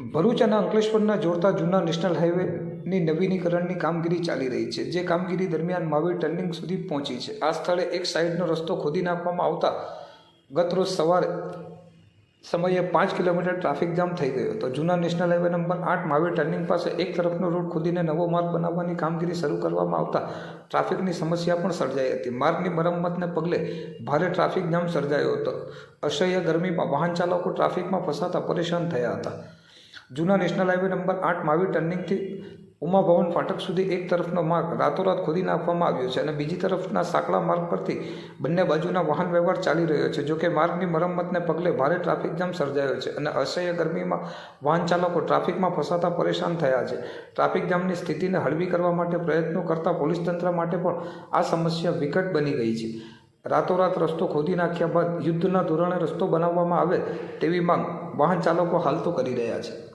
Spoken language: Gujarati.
ભરૂચ અને અંકલેશ્વરના જોડતા જૂના નેશનલ હાઈવેની નવીનીકરણની કામગીરી ચાલી રહી છે, જે કામગીરી દરમિયાન માવી ટર્નિંગ સુધી પહોંચી છે. આ સ્થળે એક સાઈડનો રસ્તો ખોદી નાખવામાં આવતા ગતરોજ સવારે સમયે પાંચ કિલોમીટર ટ્રાફિક જામ થઈ ગયો હતો. જૂના નેશનલ હાઈવે નંબર આઠ માવી ટર્નિંગ પાસે એક તરફનો રોડ ખોદીને નવો માર્ગ બનાવવાની કામગીરી શરૂ કરવામાં આવતા ટ્રાફિકની સમસ્યા પણ સર્જાઈ હતી. માર્ગની મરમ્મતને પગલે ભારે ટ્રાફિક જામ સર્જાયો હતો. અસહ્ય ગરમીમાં વાહન ચાલકો ટ્રાફિકમાં ફસાતા પરેશાન થયા હતા. જૂના નેશનલ હાઈવે નંબર આઠ માવી ટર્નિંગથી ઉમા ભવન ફાટક સુધી એક તરફનો માર્ગ રાતોરાત ખોદી નાખવામાં આવ્યો છે અને બીજી તરફના સાંકડા માર્ગ પરથી બંને બાજુના વાહન વ્યવહાર ચાલી રહ્યો છે. જોકે માર્ગની મરમ્મતને પગલે ભારે ટ્રાફિક જામ સર્જાયો છે અને અસહ્ય ગરમીમાં વાહન ચાલકો ટ્રાફિકમાં ફસાતા પરેશાન થયા છે. ટ્રાફિક જામની સ્થિતિને હળવી કરવા માટે પ્રયત્નો કરતા પોલીસ તંત્ર માટે પણ આ સમસ્યા વિકટ બની ગઈ છે. રાતોરાત રસ્તો ખોદી નાખ્યા બાદ યુદ્ધના ધોરણે રસ્તો બનાવવામાં આવે તેવી માંગ વાહન ચાલકો હાલ તો કરી રહ્યા છે.